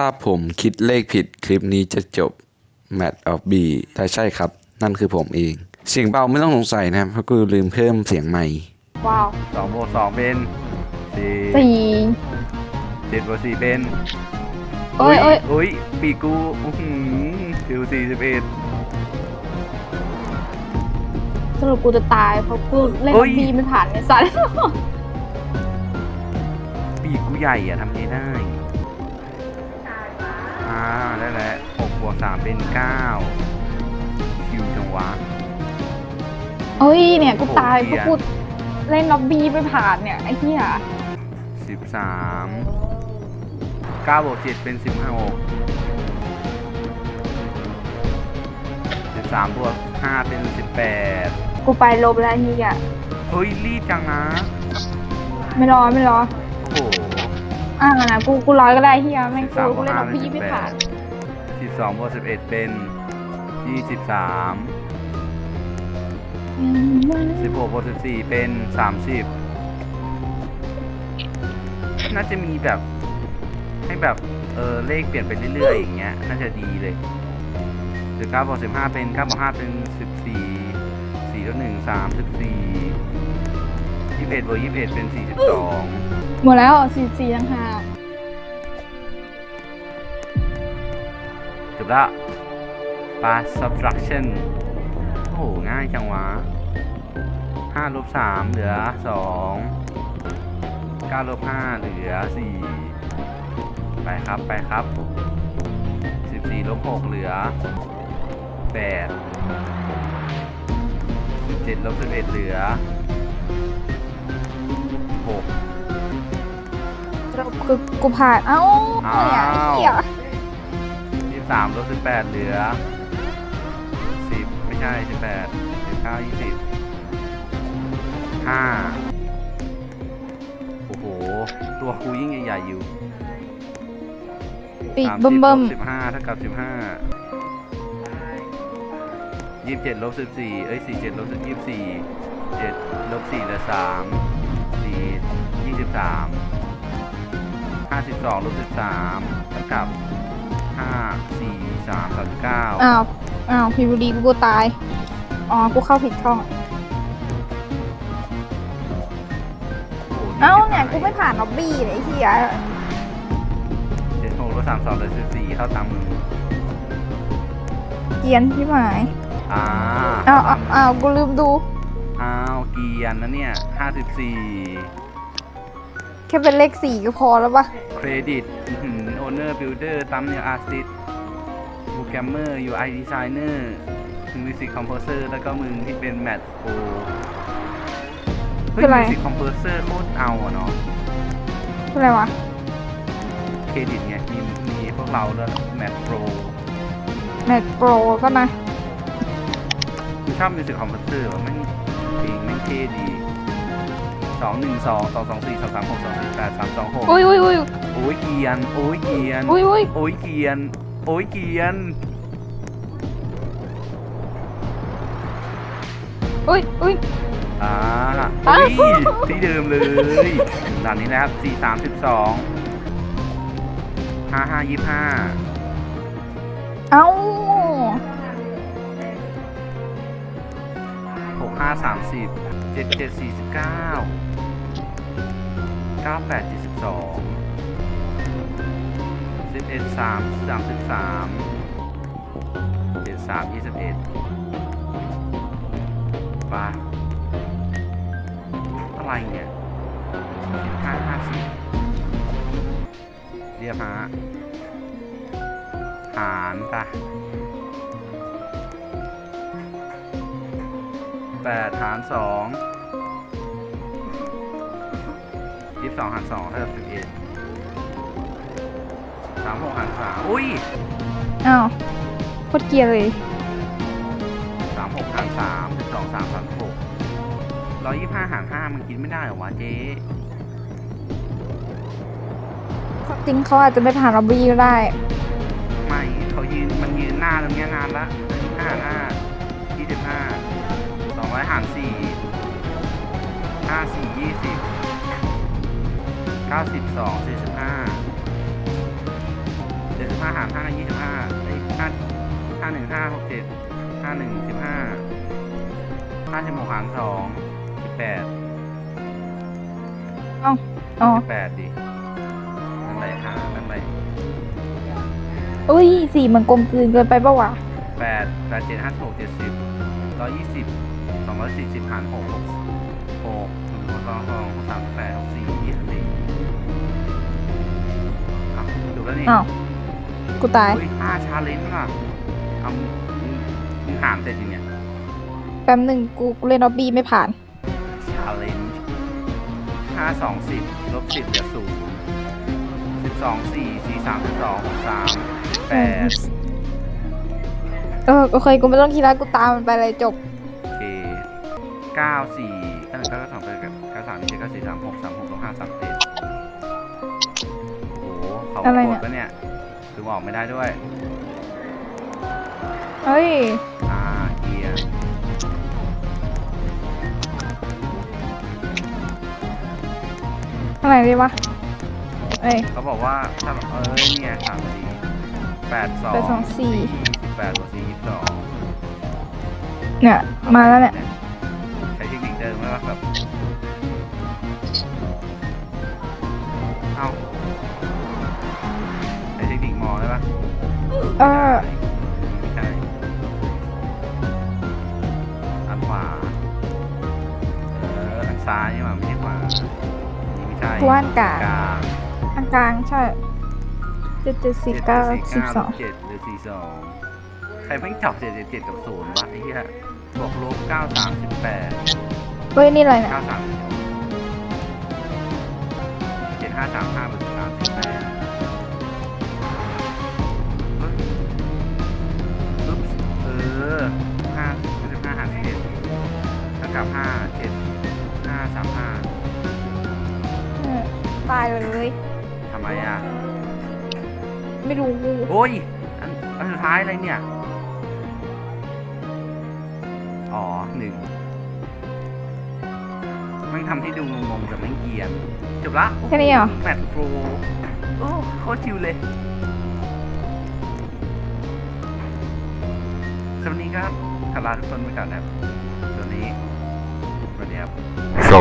ถ้าผมคิดเลขผิดคลิปนี้จะจบ Mad of B แต่ใช่ครับ นั่นคือผมเอง เสียงเบาไม่ต้องสงสัยนะครับเพราะกูลืมเพิ่มเสียงใหม่ ว้าวสองบวกสองเป็นสี่สี่เจ็ดบวกสี่เป็นเอ้ยเอ้ยอุ้ยปีกูอื้อหือฟิวสี่สิบเอ็ด สรุปกูจะตายเพราะกูเล่นเอ้ย บีไม่ผ่านไอ้สัสปีกูใหญ่อะทำไงได้ วกสามเป็นเก้าคิวจังวะ เอ้ยเนี่ยกูตายโอ้เพเหี้ราะยกูเล่นล็อบบี้ไม่ผ่านเนี่ยไอ้เหี้ยสิบสามเก้าบวกเจ็ดเป็นสิบห้าหกสิบสามบวกห้าเป็นสิบแปดกูไปลบแล้วไอ้เหี้ยเฮ้ยรีบจังนะ ไม่รอไม่รอโอ้โห อ่านะกูกูร้อยก็ได้เหี้ยแม่งกู13กูเล่นบวกล็อบบี้ห้าเป็นไม่ผ่าน สิบสองบวกสิบเอ็ดเป็นยี่สิบสามสิบหกบวกสิบสี่เป็นสามสิบน่าจะมีแบบ ให้แบบ เออเลขเปลี่ยนไปเรื่อยๆอย่างเงี้ย น่าจะดีเลยสิบเก้าบวกสิบห้าเป็นเก้าบวกห้าเป็นสิบสี่สี่ลบหนึ่งสามสิบสี่ยี่สิบเอ็ดบวกยี่สิบเอ็ดเป็นสี่สิบสองหมดแล้วสี่สี่ต่างหาก จบละปา subtraction โอ้โห ง่ายจังวะห้าลบสามเหลือสองเก้าลบห้าเหลือสี่ไปครับ ไปครับสิบสี่ลบหกเหลือแปดสิบเจ็ดลบสิบเอ็ดเหลือหกสรุปคือกูผ่าน เอ้าเนี่ยไอ้เหี้ยยี่สามลบสิบแปดเหลือสิบไม่ใช่สิบแปดสิบเก้ายี่สิบห้าโอ้โห ตัวคูยิ่งใหญ่ๆอยู่ปีกสามเบิ่สิมบเบิ่มลบสิบห้าเท่ากับสิบห้ายี่สิบเจ็ดลบสิบสี่เอ้ยสี่เจ็ดลบสิบยี่สิบสี่เจ็ดลบสี่เหลือสามสี่ยี่สิบสามห้าสิบสองลบสิบสามเท่ากับ ห้าสี่สามสามสิบเก้าอ้าวอ้าวพีบูดีกูกูตาย อ๋อ กูเข้าผิดช่อง เอ้าเนี่ย กูไม่ผ่านล็อบบี้เลยไอ้เหี้ยเจ็ดหกลบสามสองเหลือสิบสี่เท่าตามมือเกรียนที่หมายอ่าอ้าวอ้าวอ้าวกูลืมดู อ้าวเกียนนะเนี่ยห้าสิบสี่ แค่เป็นเลขสี่ก็พอแล้วปะเครดิตโอเนอร์บิลเดอร์ตัมเนลอาร์ติสโปรแกรมเมอร์ยูไอดีไซเนอร์มิวสิกคอมโพเซอร์แล้วก็มึงที่เป็นแมทโปรเฮ้ยมิวสิกคอมโพเซอร์โคตรเอาอะเนาะคืออะไรวะ เครดิตเนี่ยมีมีพวกเราด้วยแมทโปรแมทโปรก็นะกูชอบมิวสิกคอมโพเซอร์ว่าแม่งเพลงแม่งเท่ดี สองหนึ่งสองสองสองสี่สองสามหกสองสี่แปดสามสองหกอุ้ยอุ้ยอุ้ยโอ้ยเกียนโอ้ยเกียนอุ้ยอุ้ยโอ้ยเกียนโอ้ยเกียนอุ้ยอุ้ยอ่าอ้าเฮ้วยที่เดิมเลยด่านนี้นะครับสี่สามสิบสองห้าห้ายี่ห้าเอ้าหกห้าสามสิบเจ็ดเจ็ดสี่สิบเก้า เก้าแปดเจ็ดสิบสองสิบเอ็ดสามสามสิบสามเจ็ดสามยี่สิบเอ็ดไปอะไรเนี่ยสิบห้าห้าสิบเรียบฮะหารไปแปดหารสอง ยี่สิบสองหารสองเท่ากับสิบเอ็ดสามหกหารสามอุ้ยอ้าวโคตรเกรียร์เลย สามหกหารสามสิบสองสามสามหกร้อยยี่ห้าหารห้ามันกินไม่ได้เหรอวะเจ๊จริงเขาอาจจะไม่ผ่านล็อบบี้ก็ได้ ไม่เขายืนมันยืนหน้าตรงเนี้ยนานละห้าหน้ายี่สิบห้าสองร้อยหารสี่ห้าสี่ยี่สิบ เก้าสิบสองสี่สิบห้าห้าหารห้ายี่สิบห้าเอ้ยห้าห้าหนึ่งห้าหกเจ็ดห้าหนึ่งสิบห้าห้าสิบหกหารสองสิบแปดอ๋อสิบแปดดินั่นไรห้านั่นไรอุ้ยสี่มันกลมกลืนเกินไปปะวะแปดแปดเจ็ดห้าหกเจ็ดสิบร้อยยี่สิบสองร้อยสี่สิบหารหกหกหกหนึ่งหกสองสองหกสามแปดหกสี่ยี่สิบสี่อ้าวจบ แล้วนี่อ้าวกูตาย เฮ้ยห้าชาเลนจ์ว่ะเอามึงมึงมึงหารเสร็จยังเนี่ยแป๊บหนึ่งกูกูเล่นออบบี้ไม่ผ่าน ชาเลนจ์ห้าสองสิบลบสิบเหลือศูนย์สิบสองสี่สี่สามสิบสองหกสามสิบแปดเออโอเคกูไม่ต้องคิดแล้วกูตามมันไปเลยจบ โอเคเก้าสี่เก้าหนึ่งเก้าสองเก้าเก้าสามเจ็ดเก้าสี่สามหกสามหกลบห้าสามเจ็ดโอ้โห เขาอะไรโกเนี่ดยปะเนี่ยคือออกไม่ได้ด้วยเฮ้ย อ่าเกียร์อะไรดีวะ เอ้ย เขาบอกว่าถ้าเอ้ยเนี่ยสามสี่แปดสองแปดสองสี่สิบแปดบวกสี่ยี่สิบสองเนี่ย มาแล้วเนี่ยใช้เทคนิคเดิมไหมวะแบบะเออ ไม่ใช่อันขวาเอออันซ้ายนี่หว่าไม่ใช่ขวานี่ไม่ใช่กูอันกลาง กลางอันกลางใช่เจ็ดเจ็ดสิบเก้าสิบสองเจ็ดหรือสี่สองใครไม่งจับเจ็ดเจ็ดเจ็ดกับศูนย์วะไอ้เหี้ยบวกลบเก้าสามสิบแปดเฮ้ยนี่อะไรเนี่ยเก้าสามเจ็ดห้าสามห้าบวกสิบสามสิบแปด ไม่รู้โอ้ยอันอันสุดท้ายอะไรเนี่ย อ๋อหนึ่งแม่งทำให้ดูงงๆแต่แม่งเกรียนจบละแค่นี้เหรอแมทโปรโอ้โคตรชิวเลยสำหรับวันนี้ก็ขอลาทุกคนไปก่อนนะครับตัวนี้สวัสดีครับส